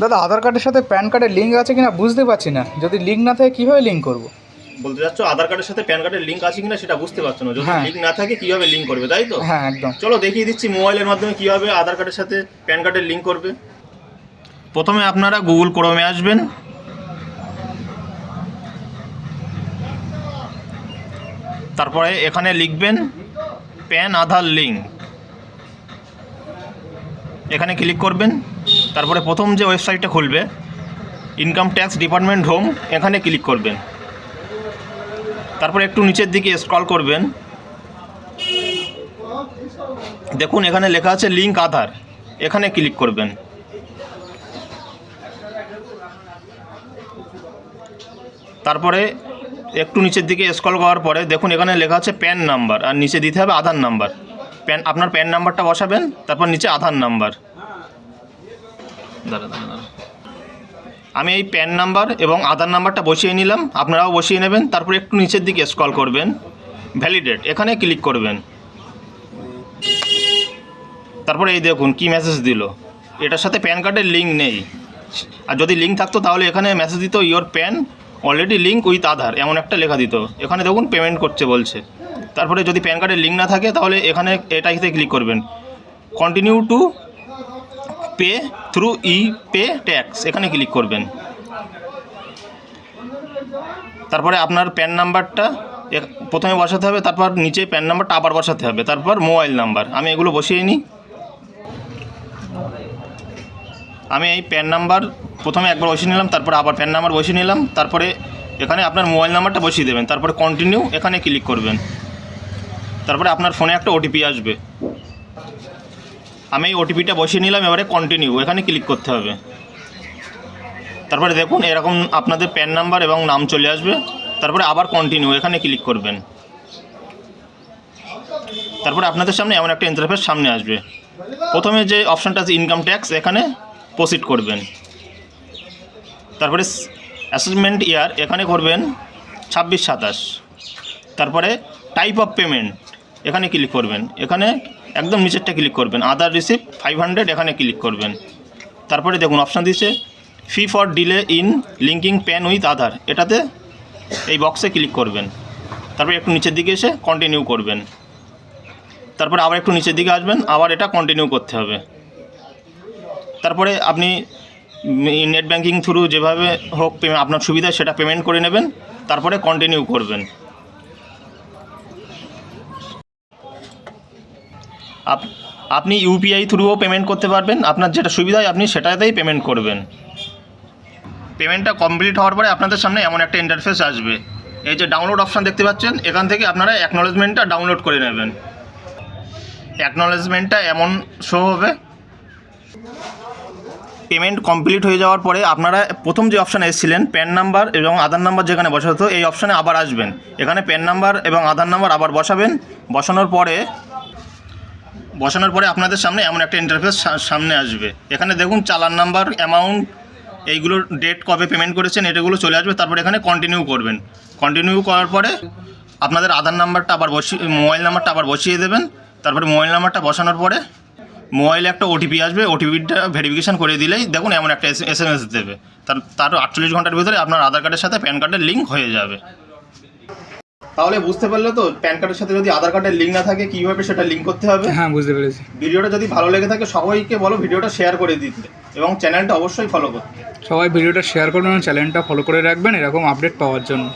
দাদা আধার কার্ডের সাথে প্যান কার্ডের লিঙ্ক আছে কিনা বুঝতে পারছি না। যদি লিঙ্ক না থাকে কীভাবে লিঙ্ক করব? বলতে চাচ্ছ আধার কার্ডের সাথে প্যান কার্ডের লিঙ্ক আছে কিনা সেটা বুঝতে পারছ না। যদি হ্যাঁ। লিঙ্ক না থাকে কীভাবে লিঙ্ক করবে তাই তো? হ্যাঁ একদম। চলো দেখিয়ে দিচ্ছি মোবাইলের মাধ্যমে কীভাবে আধার কার্ডের সাথে প্যান কার্ডের লিঙ্ক করবে। প্রথমে আপনারা গুগল ক্রোমে আসবেন। তারপরে এখানে লিখবেন প্যান আধার লিঙ্ক এখানে ক্লিক করবেন। তারপরে প্রথম যে ওয়েবসাইটটা খুলবে ইনকাম ট্যাক্স ডিপার্টমেন্ট হোম এখানে ক্লিক করবেন। তারপরে একটু নিচের দিকে স্ক্রল করবেন। দেখুন, এখানে লেখা আছে লিঙ্ক আধার, এখানে ক্লিক করবেন। তারপরে একটু নিচের দিকে স্ক্রল করার পরে দেখুন, এখানে লেখা আছে প্যান নাম্বার আর নিচে দিতে হবে আধার নাম্বার প্যান আপনার প্যান নাম্বারটা বসাবেন, তারপর নিচে আধার নাম্বার দাঁড়া দাঁড়া দাঁড়া। আমি এই প্যান নাম্বার এবং আধার নাম্বারটা বসিয়ে নিলাম, আপনারাও বসিয়ে নেবেন, তারপর একটু নিচের দিকে স্ক্রল করবেন ভ্যালিডেট এখানে ক্লিক করবেন। তারপরে এই দেখুন, কি মেসেজ দিল? এটার সাথে প্যান কার্ডের লিঙ্ক নেই। আর যদি লিঙ্ক থাকতো, তাহলে এখানে মেসেজ দিত your PAN already link with Aadhaar এমন একটা লেখা দিত। এখানে দেখুন পেমেন্ট করছে বলছে। তারপরে যদি প্যান কার্ডের লিঙ্ক না থাকে, তাহলে এখানে এটাইতে ক্লিক করবেন। Continue to pay through e pay tax এখানে ক্লিক করবেন। তারপরে আপনার প্যান নাম্বারটা প্রথমে বসাতে হবে, তারপর নিচে প্যান নাম্বারটা আবার বসাতে হবে, তারপর মোবাইল নাম্বার। আমি এগুলো বসিয়ে নিই। আমি এই প্যান নাম্বার প্রথমে একবার বসিয়ে নিলাম, তারপরে আবার প্যান নাম্বার বসিয়ে নিলাম, তারপরে এখানে আপনার মোবাইল নাম্বারটা বসিয়ে দেবেন, তারপরে কন্টিনিউ এখানে ক্লিক করবেন। তারপরে আপনার ফোনে একটা ওটিপি আসবে। আমি এই ওটিপিটা বসিয়ে নিলাম, এবারে কন্টিনিউ এখানে ক্লিক করতে হবে। তারপরে দেখুন, এরকম আপনাদের প্যান নাম্বার এবং নাম চলে আসবে, তারপরে আবার কন্টিনিউ এখানে ক্লিক করবেন। তারপরে আপনাদের সামনে এমন একটা ইন্টারফেস সামনে আসবে। প্রথমে যে অপশানটা আছে ইনকাম ট্যাক্স এখানে প্রসিড করবেন। তারপরে অ্যাসেসমেন্ট ইয়ার এখানে করবেন ছাব্বিশ সাতাশ। তারপরে টাইপ অফ পেমেন্ট এখানে ক্লিক করবেন। এখানে একদম নিচেরটা ক্লিক করবেন। আদার রিসিপ্ট ফাইভ হান্ড্রেড এখানে ক্লিক করবেন। তারপরে দেখুন অপশান দিচ্ছে fee for delay in linking PAN with Aadhaar এটাতে এই বক্সে ক্লিক করবেন। তারপরে একটু নিচের দিকে এসে কন্টিনিউ করবেন। তারপরে আবার একটু নিচের দিকে আসবেন, আবার এটা কন্টিনিউ করতে হবে। তারপরে আপনি নেট ব্যাঙ্কিং থ্রু যেভাবে হোক আপনার সুবিধা সেটা পেমেন্ট করে নেবেন, তারপরে কন্টিনিউ করবেন। আপনি ইউপিআই থ্রুও পেমেন্ট করতে পারবেন। আপনার যেটা সুবিধা হয় আপনি সেটাতেই পেমেন্ট করবেন। পেমেন্টটা কমপ্লিট হওয়ার পরে আপনাদের সামনে এমন একটা ইন্টারফেস আসবে। এই যে ডাউনলোড অপশান দেখতে পাচ্ছেন, এখান থেকে আপনারা অ্যাকনোলেজমেন্টটা ডাউনলোড করে নেবেন। অ্যাকনোলেজমেন্টটা এমন শো হবে। পেমেন্ট কমপ্লিট হয়ে যাওয়ার পরে আপনারা প্রথম যে অপশানে এসেছিলেন প্যান নাম্বার এবং আধার নাম্বার যেখানে বসাতো এই অপশানে আবার আসবেন। এখানে প্যান নাম্বার এবং আধার নাম্বার আবার বসাবেন। বসানোর পরে বসানোর পরে আপনাদের সামনে এমন একটা ইন্টারফেস সামনে আসবে। এখানে দেখুন চালান নাম্বার অ্যামাউন্ট এইগুলো ডেট কবে পেমেন্ট করেছেন, এটাগুলো চলে আসবে, তারপরে এখানে কন্টিনিউ করবেন। কন্টিনিউ করার পরে আপনাদের আধার নাম্বারটা আবার বসিয়ে মোবাইল নাম্বারটা আবার বসিয়ে দেবেন। তারপরে মোবাইল নাম্বারটা বসানোর পরে মোবাইলে একটা ওটিপি আসবে ওটিপিটা ভেরিফিকেশন করে দিলেই দেখুন এমন একটা এস এম এস দেবে। তার তার আটচল্লিশ ঘণ্টার ভিতরে আপনার আধার কার্ডের সাথে প্যান কার্ডের লিঙ্ক হয়ে যাবে। তাহলে বুঝতে পারলে তো প্যান কার্ডের সাথে যদি আধার কার্ডের লিঙ্ক না থাকে কীভাবে সেটা লিঙ্ক করতে হবে? হ্যাঁ বুঝতে পেরেছি। ভিডিওটা যদি ভালো লেগে থাকে সবাইকে বলো ভিডিওটা শেয়ার করে দিতে। এবং চ্যানেলটা অবশ্যই ফলো করতে। সবাই ভিডিওটা শেয়ার করবেন এবং চ্যানেলটা ফলো করে রাখবেন এরকম আপডেট পাওয়ার জন্য।